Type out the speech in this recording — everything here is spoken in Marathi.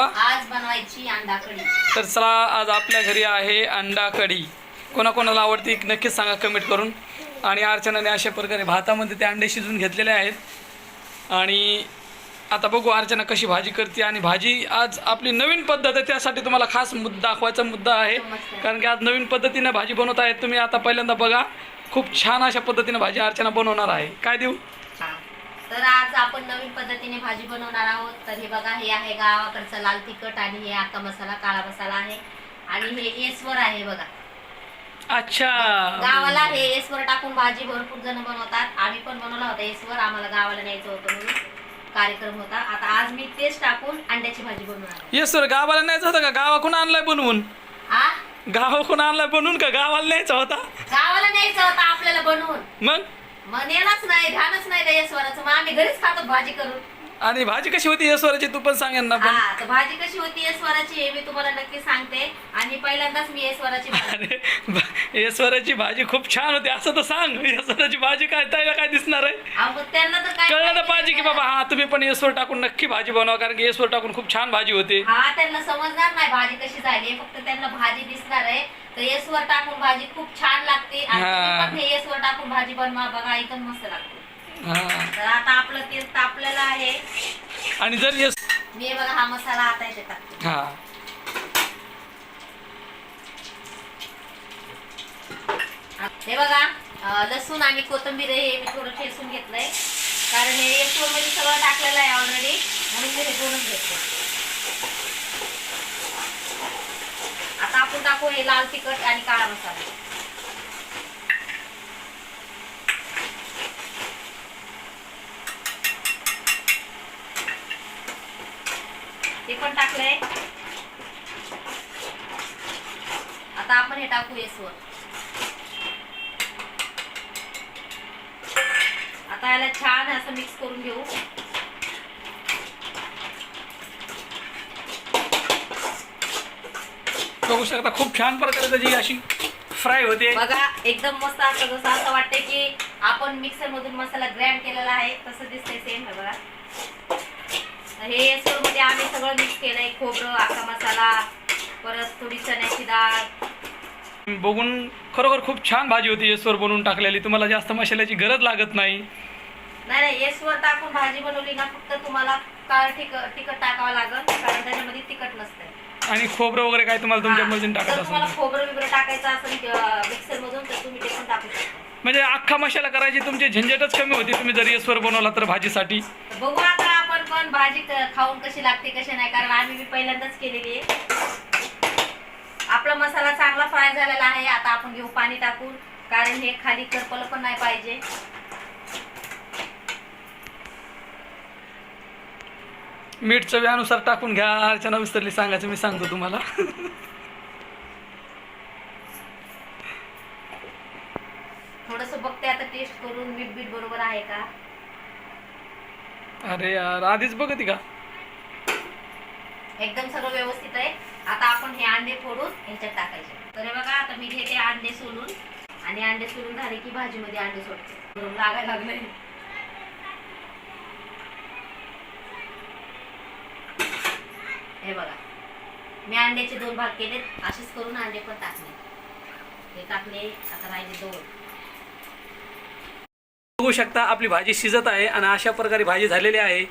आज बनवायची अंडा कढी तर चला आज आपल्या घरी आहे अंडा कढी कोणाकोणाला आवडते नक्कीच सांगा कमेंट करून. आणि अर्चनाने अशा प्रकारे भातामध्ये ते अंडे शिजवून घेतलेले आहेत. आणि आता बघू अर्चना कशी भाजी करते. आणि भाजी आज आपली नवीन पद्धत आहे त्यासाठी तुम्हाला खास मुद्दा दाखवायचा मुद्दा आहे. कारण की आज नवीन पद्धतीने भाजी बनवत आहेत तुम्ही. आता पहिल्यांदा बघा खूप छान अशा पद्धतीने भाजी अर्चना बनवणार आहे. काय देऊ? तर आज आपण नवीन पद्धतीने भाजी बनवणार आहोत. तर हे बघा हे आहे गावाकडचा लाल तिखट आणि हे आता मसाला काळा मसाला आहे. आणि हे एसवर आहे बघा. अच्छा. गावाला हे एसवर टाकून भाजी भरपूर जण बनवतात. आम्ही पण बनवला होता एसवर आम्हाला गावाला न्यायचं होतं म्हणून कार्यक्रम होता. आता आज मी तेच टाकून अंड्याची भाजी बनवणार सर गावाला न्यायचं होतं का? गावाकडून आणलाय बनवून? आ? गावाकडून आणलाय बनवून का? गावाला न्यायचा होता? गावाला न्यायचं होतं आपल्याला बनवून. मग? मग नेलाच नाही ध्यानच नाही त्या येसवराचं मग आम्ही घरीच खातो भाजी करून. आणि भाजी कशी होती येसवराची तू पण सांगेन ना पण. हा तर भाजी कशी होती येसवराची हे मी तुम्हाला नक्की सांगते. आणि पहिल्यांदाच मी येसवराची भाजी. अरे भाजी खूप छान होती. असं तर सांग येसवराची भाजी काय त्याला काय दिसणार आहे? अहो, त्यांना तर काय कळलं तर पाहिजे की. बाबा हा तुम्ही पण येसवर टाकून नक्की भाजी बनवा कारण की येसवर टाकून खूप छान भाजी होते. हा त्यांना समजणार नाही भाजी कशी झाली फक्त त्यांना भाजी दिसणार आहे. तर येसवर टाकून भाजी खूप छान लागते. आणि. तुम्ही पण हे येसवर टाकून भाजी बनवा बघा एकदम मस्त लागते. हा. तर आता आपलं तेल तापलेलं आहे. आणि जर येस मी बघा हा मसाला आता इथे टाकते. हा. हे बघा अं, लसूण आणि कोथिंबीर हे मी थोडं ठेचून घेतलंय. कारण हे येसवर मध्ये सगळं टाकलेलं आहे ऑलरेडी म्हणून मी हे दोनच घेतलं आता आपण टाकू हे लाल तिखट आणि काळा मसाला. ते पण टाकलंय. आता आपण हे टाकू येसवर आता याला छान असं मिक्स करून घेऊ. बघू शकता खूप छान प्रकारे त्याची अशी फ्राय होते. बघा एकदम मस्त असं जसं असं वाटतंय की आपण मिक्सर मधून मसाला ग्राइंड केलेला आहे तसं दिसतंय सेम हे बघा. हे मध्ये आम्ही सगळं मिक्स केलंय खोबरं आका मसाला परत थोडी चण्याची डाळ. बघून खरोखर खूप छान भाजी होती येसवर बनवून टाकलेली. तुम्हाला जास्त मसाल्याची गरज लागत नाही. नाही नाही येसवर टाकून भाजी बनवली ना फक्त तुम्हाला काळ तिखट टाकावं लागल कारण आणि खोबरं वगैरे काय तुम्हाला तुमच्या मर्जीने तुम्हाला असेल? खोबरं बिबरं टाकायचं असेल मिक्सर मधून तर तुम्ही ते पण टाकू शकता. म्हणजे अख्खा मसाला करायची तुमची झंझटच कमी होती. तुम्ही जर येसवर बनवला तर भाजीसाठी. तर बघू आता आपण पण भाजी क- खाऊन कशी लागते कशी नाही कारण आम्ही बी पहिल्यांदाच केलेली आहे. आपला मसाला चांगला फ्राय झालेला आहे. आता आपण घेऊ पाणी टाकून कारण हे खाली करपलं पण नाही पाहिजे. मीठ चवीनुसार टाकून घ्या अर्चना विसरली सांगायचं मी सांगतो तुम्हाला. थोडस बघते आता टेस्ट करून मीठ बीठ बरोबर आहे का? अरे यार आधीच बघती का? एकदम सगळं व्यवस्थित आहे. आता आपण हे अंडे फोडून ह्याच्यात टाकायचे. तर हे बघा आता मी घेते अंडे सोलून. आणि अंडे सोलून झाले की भाजीमध्ये अंडे सोडते. बरोबर लागायला लागले हे बघा. मी अंड्याचे दोन भाग केलेत. असेच करून अंडे पण टाकले. हे टाकले. आता राहिले दोन. बघू शकता आपली भाजी शिजत आहे आणि अशा प्रकारे भाजी झालेली आहे.